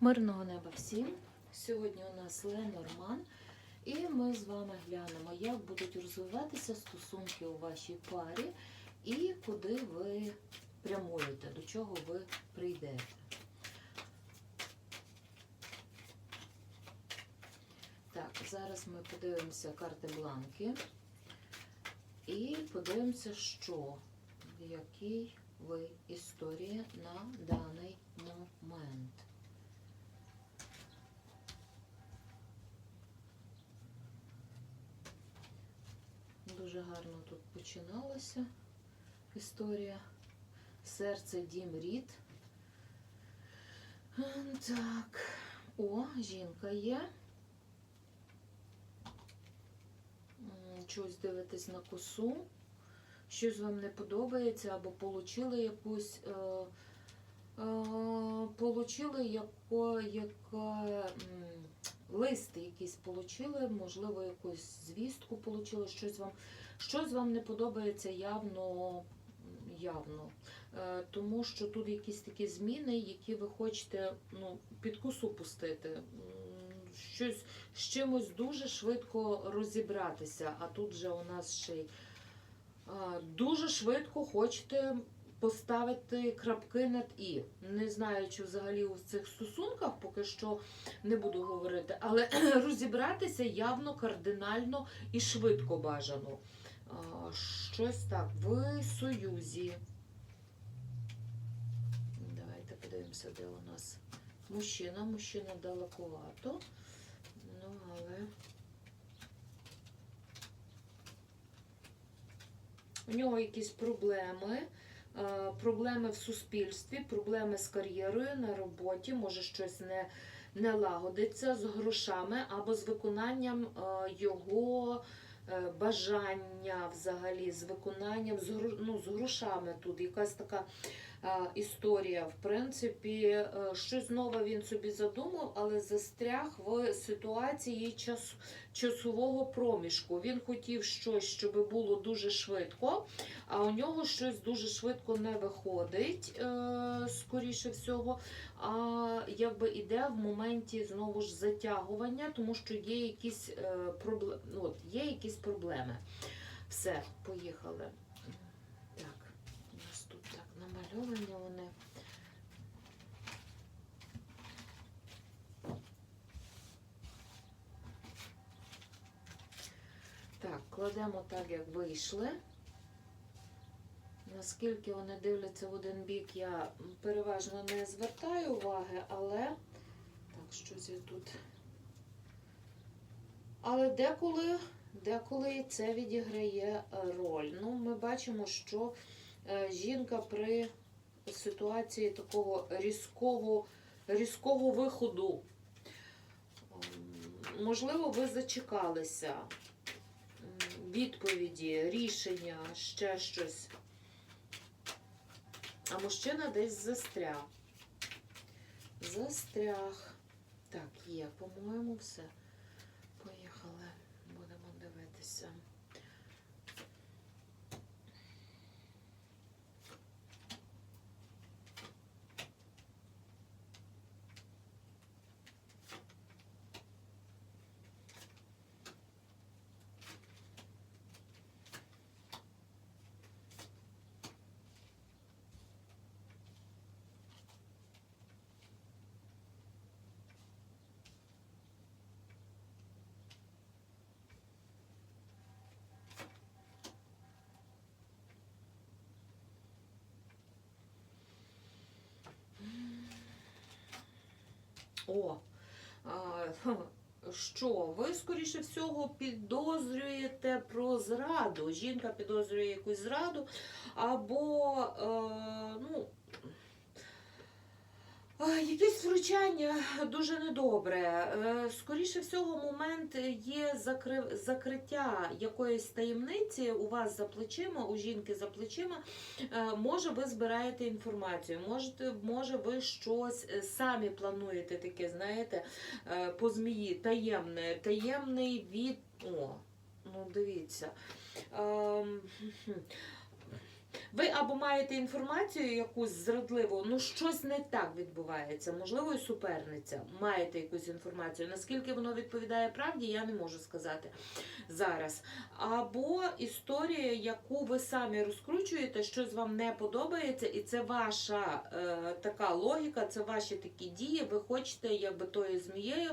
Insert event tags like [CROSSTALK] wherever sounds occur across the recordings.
Мирного неба всім! Сьогодні у нас Ленорман, і ми з вами глянемо, як будуть розвиватися стосунки у вашій парі і куди ви прямуєте, до чого ви прийдете. Так, зараз ми подивимося карти бланки і подивимося, що в якій ви історії на даний момент. Дуже гарно тут починалася історія. Серце дім рід. Так. О, жінка є. М, Щось дивитесь на косу. Щось вам не подобається, або получили якусь. Е, е, получили яко, яка, м, лист якийсь получили, можливо, якусь звістку получили, щось вам, щось вам не подобається явно, явно. Е, тому що тут якісь такі зміни, які ви хочете ну, під косу пустити. Щось з чимось дуже швидко розібратися, а тут же у нас ще й дуже швидко хочете поставити крапки над і. Не знаю, чи взагалі у цих стосунках поки що не буду говорити, але [CLEARS THROAT] розібратися явно кардинально і швидко бажано. Щось так, в союзі. Давайте подивимося, де у нас мужчина. Мужчина далекувато. Ну, але. У нього якісь проблеми, проблеми в суспільстві, проблеми з кар'єрою на роботі, може щось не, не лагодиться з грошами або з виконанням його бажання взагалі, з виконанням, з, ну, з грошами тут якась така е, історія. В принципі, е, щось нове він собі задумав, але застряг в ситуації час, часового проміжку. Він хотів щось, щоб було дуже швидко, а у нього щось дуже швидко не виходить, е, скоріше всього. А якби іде в моменті знову ж затягування, тому що є якісь, е, проблеми, ну, є якісь проблеми. Все, поїхали. Так, у нас тут так намальовані вони. Так, кладемо так, як вийшли. Наскільки вони дивляться в один бік, я переважно не звертаю уваги, але так, щось я тут. Але деколи, деколи це відіграє роль. Ну, ми бачимо, що жінка при ситуації такого різкого, різкого виходу. Можливо, ви зачекалися відповіді, рішення, ще щось. А мужчина десь застряг. Застряг. Так, є, по-моєму, все. Поїхали. Будемо дивитися. О, [LAUGHS] що ви, скоріше всього, підозрюєте про зраду. Жінка підозрює якусь зраду, або е, ну, якесь вручання дуже недобре. Е, Скоріше всього, момент є закриття якоїсь таємниці у вас за плечима, у жінки за плечима. Е, Може, ви збираєте інформацію, можете, може, ви щось е, самі плануєте таке, знаєте, по змії, таємне, таємний від. О, ну дивіться. Ви або маєте інформацію якусь зрадливу, ну щось не так відбувається. Можливо, і суперниця. Маєте якусь інформацію. Наскільки воно відповідає правді, я не можу сказати зараз. Або історія, яку ви самі розкручуєте, щось вам не подобається, і це ваша е, така логіка, це ваші такі дії. Ви хочете, якби тою змією.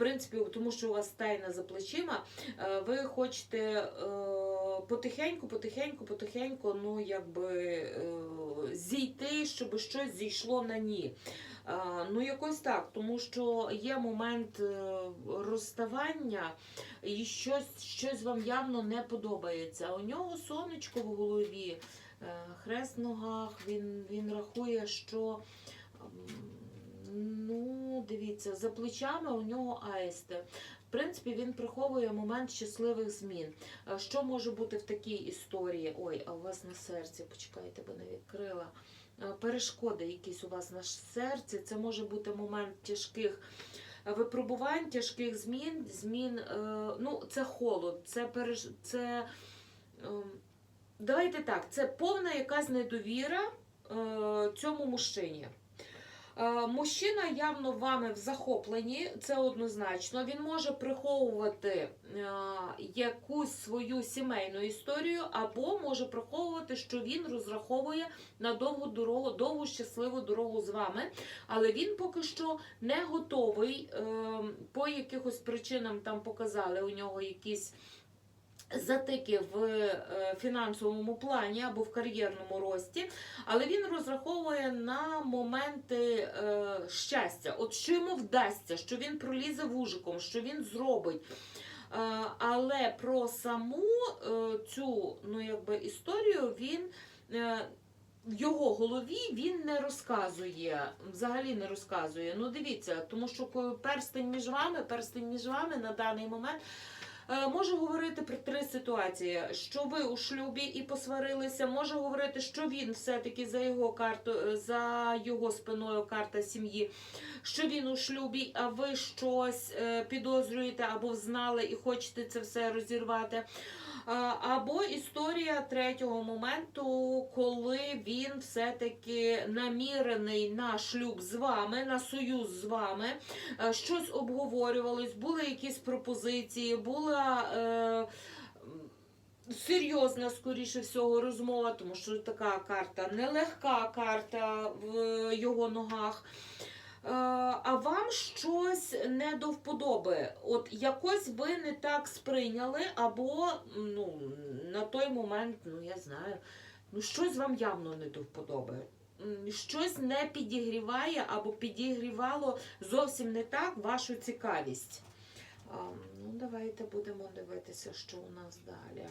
Принципі, тому що у вас тайна за плечима, е, ви хочете е, потихеньку, потихеньку, потихеньку, ну якби е, зійти, щоб щось зійшло на ні. Ну, якось так, тому що є момент розставання, і щось, щось вам явно не подобається. У нього сонечко в голові, хрест в ногах, він, він рахує, що. Ну, дивіться, за плечами у нього аїсти. В принципі, він приховує момент щасливих змін. Е, Що може бути в такій історії? Ой, а у вас на серці, почекайте, бо не відкрила. Е, Перешкоди якісь у вас на серці. Це може бути момент тяжких е, випробувань, тяжких змін. Змін, ну, це холод, це переш... це. ем, Давайте так, це повна якась недовіра цьому мужчині. Е, Мужчина явно вами в захопленні, це однозначно. Він може приховувати е, якусь свою сімейну історію, або може приховувати, що він розраховує на довгу дорогу, довгу щасливу дорогу з вами. Але він поки що не готовий. е, По якихось причинам там показали у нього якісь. Затики в е, фінансовому плані або в кар'єрному рості, але він розраховує на моменти е, щастя. От що йому вдасться, що він пролізе вужиком, що він зробить. Е, але про саму цю ну, якби, історію він. В його голові він не розказує, взагалі не розказує. Ну дивіться, тому що перстень між вами, перстень між вами на даний момент Може говорити про три ситуації: що ви у шлюбі і посварилися. Може говорити, що він все-таки за його карту, е, за його спиною карта сім'ї, що він у шлюбі, а ви щось е, підозрюєте або знали і хочете це все розірвати. Або історія третього моменту, коли він все-таки намірений на шлюб з вами, на союз з вами, Е, щось обговорювалось, були якісь пропозиції, була. Е, Серйозна, скоріше всього, розмова, тому що така карта нелегка карта в його ногах. Е, А вам щось не до вподоби. От якось ви не так сприйняли, або ну, на той момент, ну я знаю, ну щось вам явно не до вподоби. Щось не підігріває або підігрівало зовсім не так вашу цікавість. А, ну, давайте будемо дивитися, що у нас далі.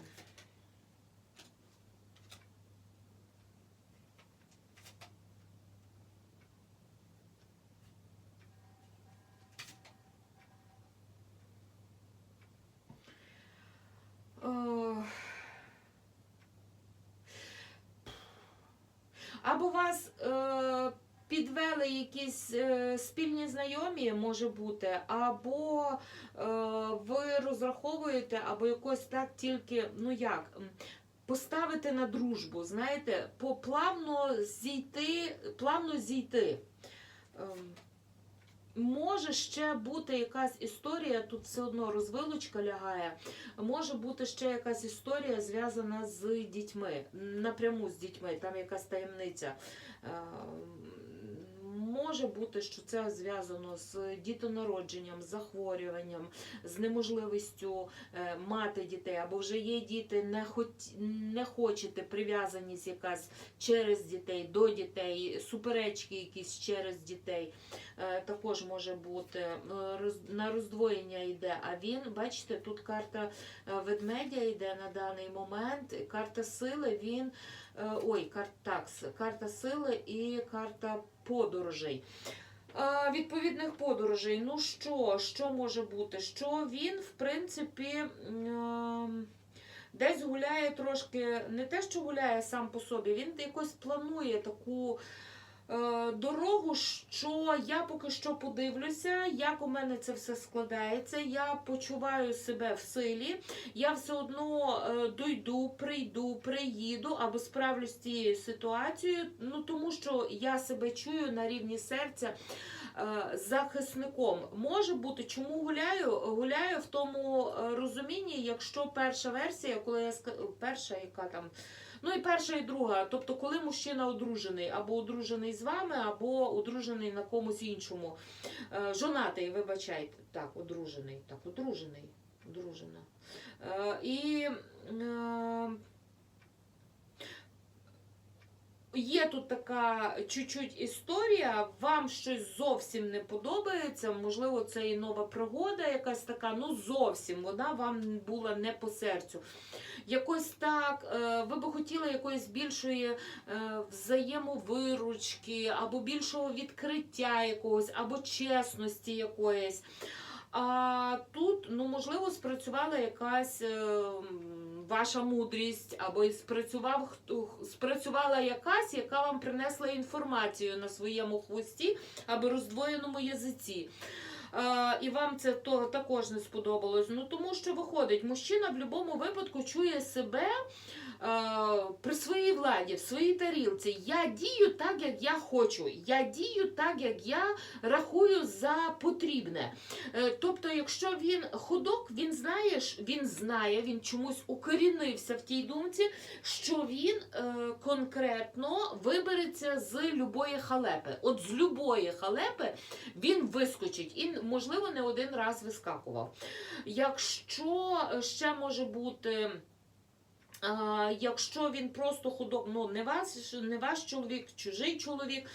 Або вас е, підвели якісь е, спільні знайомі, може бути, або е, ви розраховуєте, або якось так тільки, ну як, поставити на дружбу, знаєте, по плавно зійти, плавно зійти. Ем, Може ще бути якась історія, тут все одно розвилочка лягає. Може бути ще якась історія зв'язана з дітьми, напряму з дітьми, там якась таємниця. Може бути, що це зв'язано з дітонародженням, захворюванням, з неможливістю е, мати дітей, або вже є діти, не, хот... не хочете прив'язаність якась через дітей, до дітей, суперечки якісь через дітей. Е, Також може бути Е, на роздвоєння йде. А він, бачите, тут карта ведмедя йде на даний момент. Карта сили, він. Е, Ой, картакс, карта сили і карта подорожей. Е, Відповідних подорожей. Ну що, що може бути? Що він, в принципі, ем, десь гуляє трошки, не те, що гуляє сам по собі, він якось планує таку. Е, дорогу, що я поки що подивлюся, як у мене це все складається. Я почуваю себе в силі. Я все одно е, дойду, прийду, приїду або справлюсь з цією ситуацією. Ну тому що я себе чую на рівні серця. е, Захисником може бути, чому гуляю? Гуляю в тому розумінні, якщо перша версія, коли я перша, яка там Ну і перша, і друга. Тобто, коли мужчина одружений, або одружений з вами, або одружений на комусь іншому. Е, жонатий, вибачайте. Так, одружений. Так, одружений. Одружена. Е, і е, є тут така чуть-чуть історія, вам щось зовсім не подобається. Можливо, це і нова пригода, якась така, ну зовсім вона вам була не по серцю. Якось так, е, ви би хотіли якоїсь більшої е, взаємовиручки, або більшого відкриття якогось, або чесності якоїсь. А тут, ну, можливо, спрацювала якась е, м, ваша мудрість, або спрацював хто спрацювала якась, яка вам принесла інформацію на своєму хвості або роздвоєному язиці. Е, і вам це то, також не сподобалось. Ну тому що виходить, мужчина в будь-якому випадку чує себе при своїй владі, в своїй тарілці. Я дію так, як я хочу. Я дію так, як я рахую за потрібне. Е, тобто, якщо він ходок, він знає, він знає, він чомусь укорінився в тій думці, що він е, конкретно вибереться з любої халепи. От з любої халепи він вискочить і, можливо, не один раз вискакував. Якщо е, ще може бути. Якщо він просто худоб, ну не ваш, не ваш чоловік, чужий чоловік,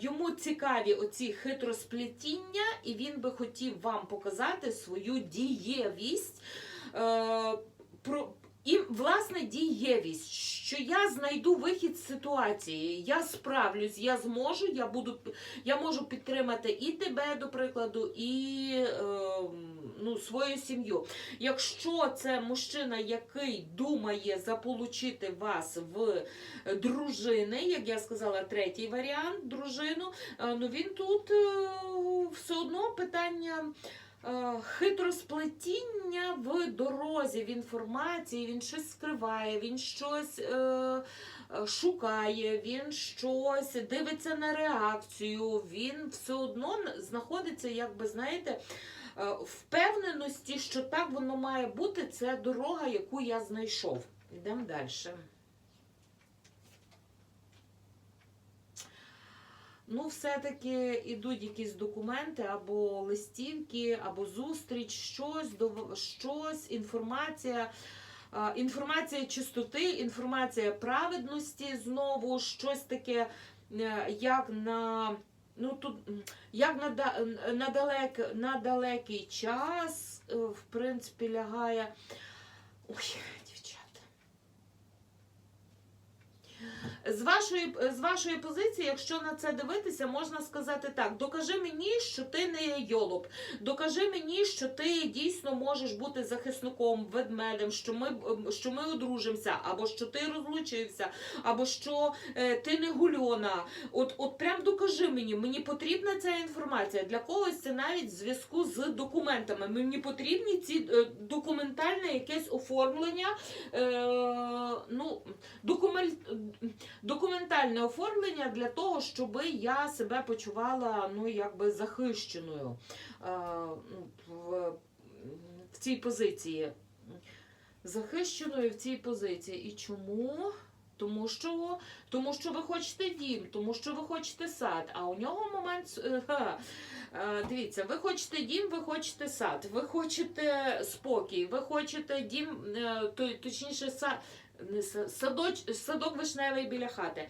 йому цікаві оці хитросплетіння, і він би хотів вам показати свою дієвість. Е, про, і власне дієвість, що я знайду вихід з ситуації, я справлюсь, я зможу, я буду я можу підтримати і тебе, до прикладу, і е, ну, свою сім'ю. Якщо це мужчина, який думає заполучити вас в дружини, як я сказала, третій варіант дружину, е, ну він тут е, все одно питання. Е, Хитросплетіння в дорозі, в інформації, він щось скриває, він щось е, е, шукає, він щось дивиться на реакцію, він все одно знаходиться, як би знаєте, впевненості, що так воно має бути, це дорога, яку я знайшов. Йдемо далі. Ну, все-таки йдуть якісь документи або листівки, або зустріч, щось, щось, інформація. Інформація чистоти, інформація праведності, знову щось таке, е, як на ну тут як на, на, далек, на далекий час, е, в принципі, лягає. Ой, З вашої, з вашої позиції, якщо на це дивитися, можна сказати так: докажи мені, що ти не йолоп. Докажи мені, що ти дійсно можеш бути захисником, ведмедем, що ми, що ми одружимося, або що ти розлучився, або що е, ти не гульона. От, от прям докажи мені, мені потрібна ця інформація. Для когось це навіть в зв'язку з документами. Мені потрібні ці е, документальне якесь оформлення. Е, ну, документ, документальне оформлення для того, щоб я себе почувала ну, якби захищеною е, ну, в, цій позиції. Захищеною в цій позиції. І чому? Тому що, тому що ви хочете дім, тому що ви хочете сад, а у нього момент. е, е, Дивіться, ви хочете дім, ви хочете сад, ви хочете спокій, ви хочете дім, точніше, сад, садоч, садок вишневий біля хати.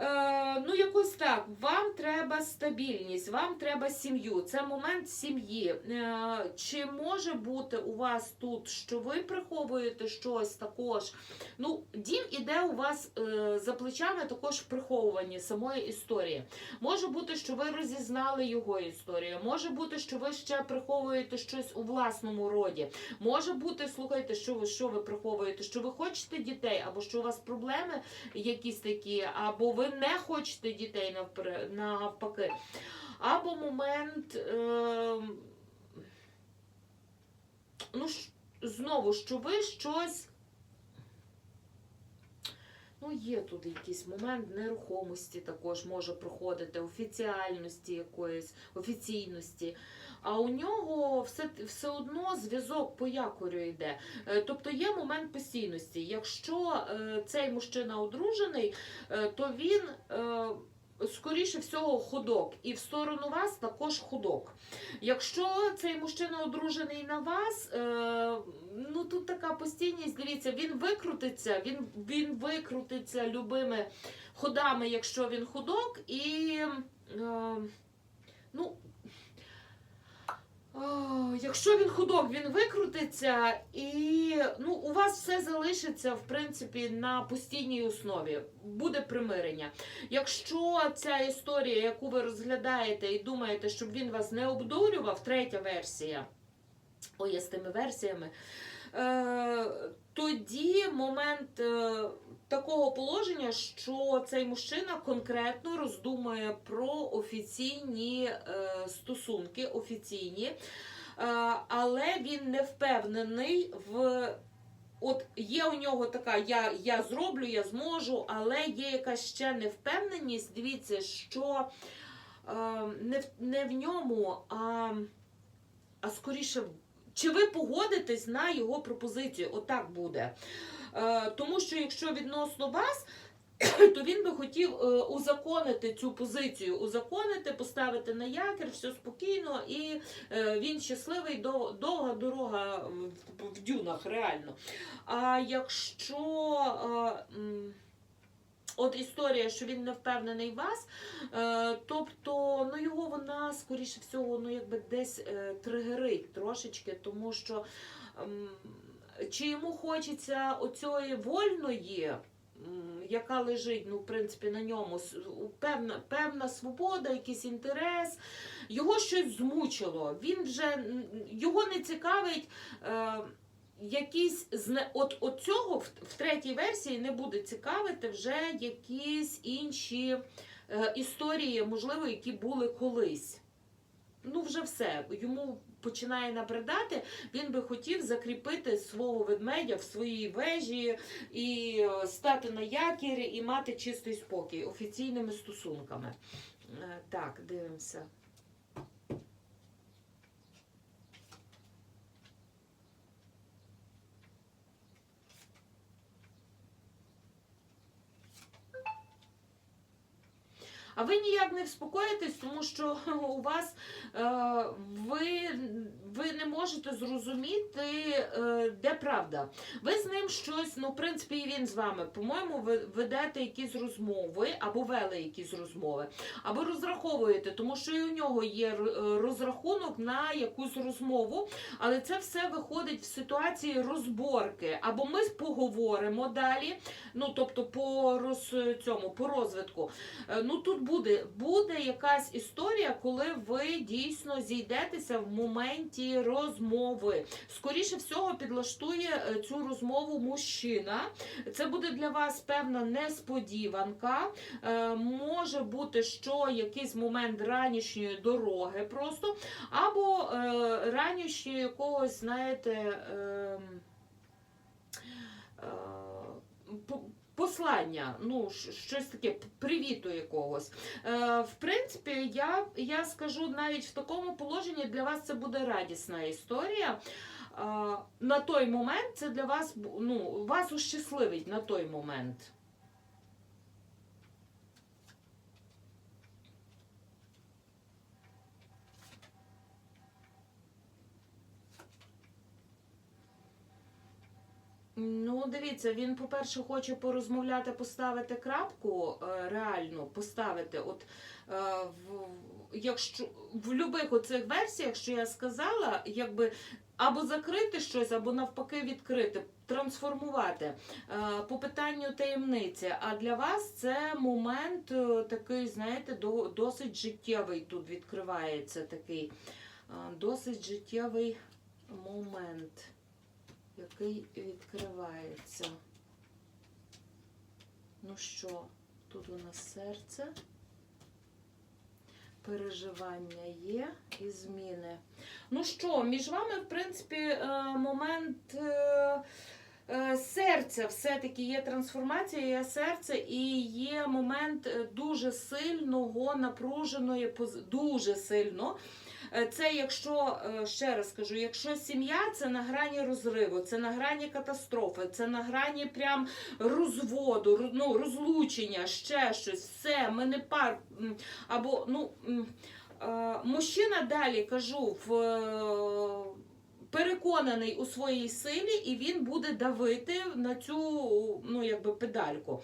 Е, ну, якось так. Вам треба стабільність, вам треба сім'ю. Це момент сім'ї. Е, чи може бути у вас тут, що ви приховуєте щось також? Ну, дім іде у вас е, за плечами також в приховуванні самої історії. Може бути, що ви розізнали його історію. Може бути, що ви ще приховуєте щось у власному роді. Може бути, слухайте, що ви що ви приховуєте, що ви хочете дітей, або що у вас проблеми якісь такі, або ви не хочете дітей навпаки. Або момент. Е, ну, знову, що ви щось. Ну, є тут якийсь момент нерухомості також може проходити, офіціальності якоїсь, офіційності. А у нього все, все одно зв'язок по якорю йде. Е, Тобто є момент постійності. Якщо е, цей мужчина одружений, е, то він. Скоріше всього, ходок, і в сторону вас також ходок. Якщо цей мужчина одружений на вас, е, ну тут така постійність, дивіться, він викрутиться, він, він викрутиться любими ходами, якщо він ходок, і е, ну, якщо він худок, він викрутиться, і ну, у вас все залишиться в принципі на постійній основі. Буде примирення. Якщо ця історія, яку ви розглядаєте і думаєте, щоб він вас не обдурював, третя версія. Ой, я з тими версіями. Е, тоді момент е, такого положення, що цей мужчина конкретно роздумує про офіційні е, стосунки, офіційні, але він не впевнений в. От є у нього така, я, я зроблю, я зможу, але є якась ще невпевненість. Дивіться, що е, не, в, не в ньому, а, а скоріше, чи ви погодитесь на його пропозицію? Отак буде. Е, тому що якщо відносно вас, [CLEARS THROAT] то він би хотів е, узаконити цю позицію, узаконити, поставити на якір, все спокійно, і е, він щасливий, дов- довга дорога в, дюнах, реально. А якщо от історія, що він не впевнений в вас, е, тобто ну, його вона, скоріше всього, ну, якби десь е, тригерить трошечки, тому що м, чи йому хочеться оцієї вольної, яка лежить, ну, в принципі, на ньому, певна, певна свобода, якийсь інтерес, його щось змучило. Він вже його не цікавить. Е, Якісь от, от цього в, в третій версії не буде цікавити вже якісь інші е, історії, можливо, які були колись. Ну, вже все. Йому починає набридати. Він би хотів закріпити свого ведмедя в своїй вежі і е, стати на якір і мати чистий спокій офіційними стосунками. Е, Так, дивимося. А ви ніяк не вспокоїтесь, тому що [LAUGHS] у вас е, ви, ви не можете зрозуміти, е, де правда. Ви з ним щось, ну, в принципі, і він з вами, по-моєму, ви ведете якісь розмови, або вели якісь розмови, або розраховуєте, тому що і у нього є е, розрахунок на якусь розмову, але це все виходить в ситуації розборки. Або ми поговоримо далі, ну тобто по роз, цьому, по розвитку. Е, Ну тут буде, буде якась історія, коли ви дійсно зійдетеся в моменті розмови. Скоріше всього, підлаштує е, цю розмову мужчина. Це буде для вас певна несподіванка. Е, Може бути, що якийсь момент ранішньої дороги просто, або е, ранішньої якогось, знаєте. ем, е, по- Послання, ну щось таке, привіту якогось. Е, в принципі, я, я скажу навіть в такому положенні для вас це буде радісна історія. Е, на той момент це для вас ну, вас ущасливить на той момент. Ну, дивіться, він, по-перше, хоче порозмовляти, поставити крапку е, реально, поставити. От е, в, якщо в любих оцих версіях, що я сказала, якби або закрити щось, або навпаки відкрити, трансформувати е, по питанню таємниці. А для вас це момент такий, знаєте, досить життєвий тут відкривається такий досить життєвий момент який відкривається. Ну що, Тут у нас серце. Переживання є і зміни. Ну що, між вами, в принципі, е, момент е, е, серця все-таки є трансформація, є серце, і є момент дуже сильного, напруженої, дуже сильно. Е, Це якщо, е, ще раз кажу, якщо сім'я це на грані розриву, це на грані катастрофи, це на грані прям розводу, ну, розлучення, ще щось, все, ми не пар. Або, ну, е, мужчина далі кажу, в, переконаний у своїй силі, і він буде давити на цю ну, якби, педальку.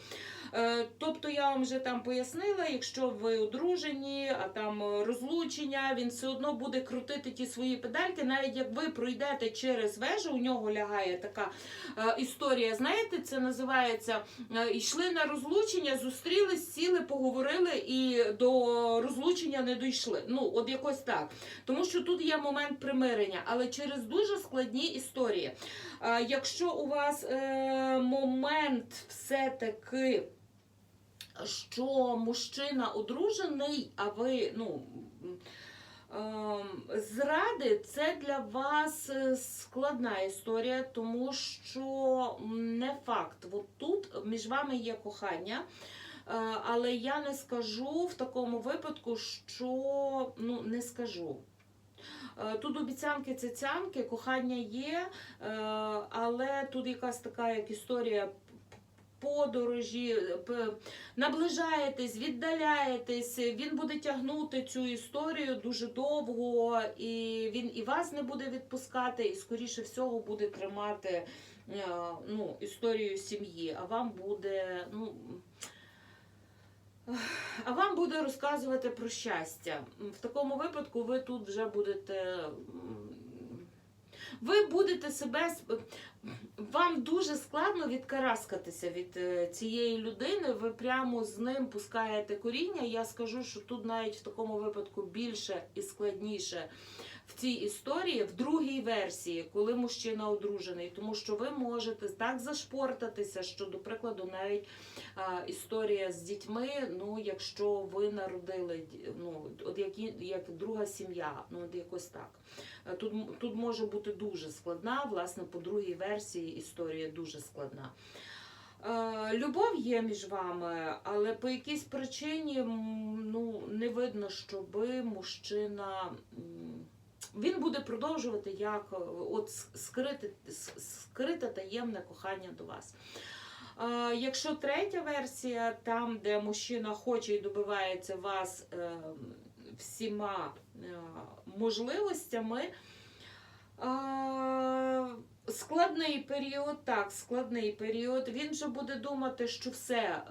Е, Тобто я вам вже там пояснила, якщо ви одружені, а там е, розлучення, він все одно буде крутити ті свої педальки. Навіть як ви пройдете через вежу, у нього лягає така е, історія. Знаєте, це називається йшли на розлучення, зустрілись, сіли, поговорили і до розлучення не дійшли. Ну, от якось так. Тому що тут є момент примирення, але через дуже складні історії. Якщо у вас момент все-таки що мужчина одружений, а ви, ну. ем, Зради це для вас е, складна історія, тому що не факт. От тут між вами є кохання, е, але я не скажу в такому випадку, що ну не скажу. Е, Тут обіцянки цяцянки, кохання є, але тут якась така як історія подорожі, наближаєтесь, віддаляєтесь, він буде тягнути цю історію дуже довго, і він і вас не буде відпускати, і скоріше всього буде тримати е, ну, історію сім'ї, а вам буде, ну. А вам буде розказувати про щастя. В такому випадку ви тут вже будете. Ви будете себе. Вам дуже складно відкараскатися від е, цієї людини. Ви прямо з ним пускаєте коріння. Я скажу, що тут навіть в такому випадку більше і складніше в цій історії, в другій версії, коли мужчина одружений, тому що ви можете так зашпортатися, що, до прикладу, навіть а, історія з дітьми, ну, якщо ви народили ну, от які, як друга сім'я, ну от якось так. Е, Тут, тут може бути дуже складна, власне, по другій версії історія дуже складна. Е, Любов є між вами, але по якійсь причині ну, не видно, щоби мужчина. Він буде продовжувати як е, от скрите, скрите таємне кохання до вас. Е, Якщо третя версія, там, де мужчина хоче і добивається вас е, всіма можливостями, складний період, так, складний період, він вже буде думати, що все.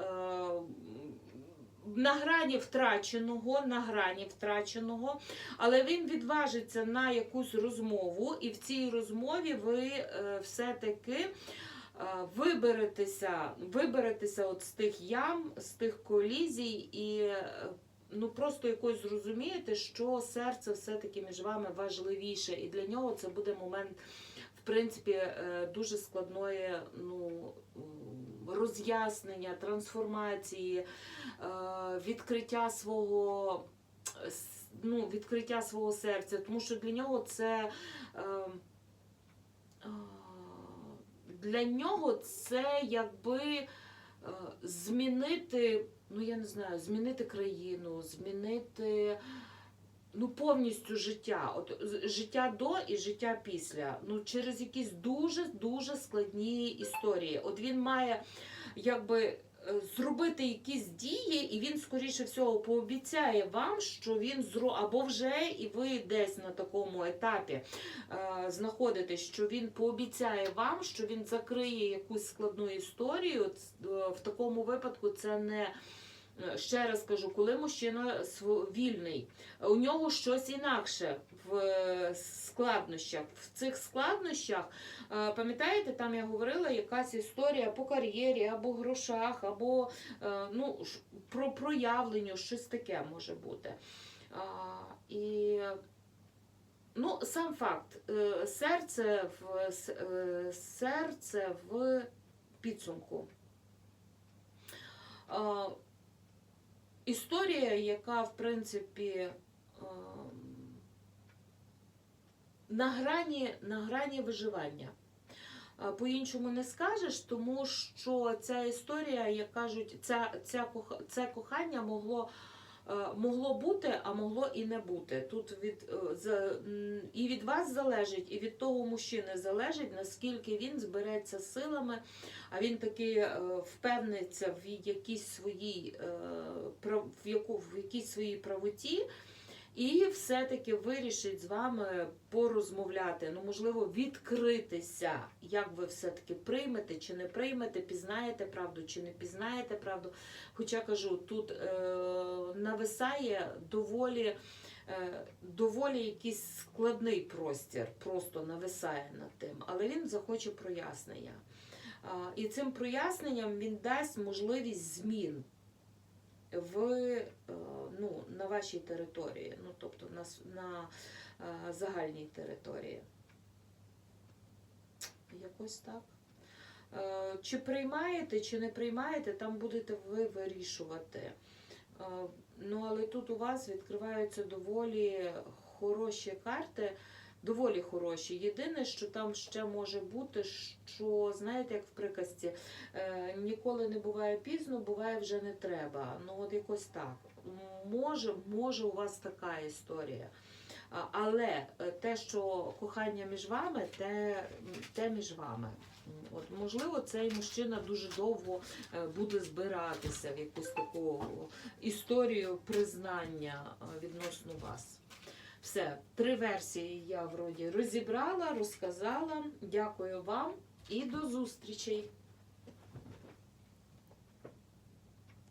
На грані втраченого, на грані втраченого, але він відважиться на якусь розмову, і в цій розмові ви е, все-таки е, виберетеся, виберетеся от з тих ям, з тих колізій, і е, ну просто якось зрозумієте, що серце все-таки між вами важливіше, і для нього це буде момент. В принципі, дуже складної ну, роз'яснення, трансформації, е, відкриття свого ну, відкриття свого серця, тому що для нього це е, е, для нього це якби змінити, ну я не знаю, змінити країну, змінити ну, повністю життя. От життя до і життя після. Ну, через якісь дуже дуже складні історії. От він має якби. е, Зробити якісь дії, і він, скоріше всього, пообіцяє вам, що він зро або вже і ви десь на такому етапі е, знаходитесь, що він пообіцяє вам, що він закриє якусь складну історію. Е, В такому випадку це не ще раз кажу, коли мужчина вільний, у нього щось інакше в е, складнощах. В цих складнощах, е, пам'ятаєте, там я говорила якась історія по кар'єрі, або грошах, або е, ну, про проявлення, щось таке може бути. І Ну, сам факт, е, серце в е, серце в підсумку. Е, історія, яка, в принципі, ем, на грані, на грані виживання. По-іншому не скажеш, тому що ця історія, як кажуть, ця, ця, це кохання могло, е, могло бути, а могло і не бути. Тут від, за, і від вас залежить, і від того мужчини залежить, наскільки він збереться силами, а він таки е, впевниться в якійсь своїй, е, в якійсь своїй правоті. І все-таки вирішить з вами порозмовляти, ну, можливо, відкритися, як ви все-таки приймете чи не приймете, пізнаєте правду чи не пізнаєте правду. Хоча кажу, тут е, нависає доволі, е, доволі якийсь складний простір, просто нависає над тим, але він захоче прояснення. І цим проясненням він дасть можливість змін в, е, ну, на вашій території, ну, тобто на, на е, загальній території. Якось так. Е, Чи приймаєте, чи не приймаєте, там будете ви вирішувати. Ну, але тут у вас відкриваються доволі хороші карти, доволі хороші. Єдине, що там ще може бути, що, знаєте, як в приказці, е, ніколи не буває пізно, буває вже не треба. Ну, от якось так. Може, може у вас така історія. Але е, те, що кохання між вами, те, те між вами. От, можливо, цей мужчина дуже довго е, буде збиратися в якусь таку історію признання відносно вас. Все, три версії я вроді розібрала, розказала. Дякую вам і до зустрічей!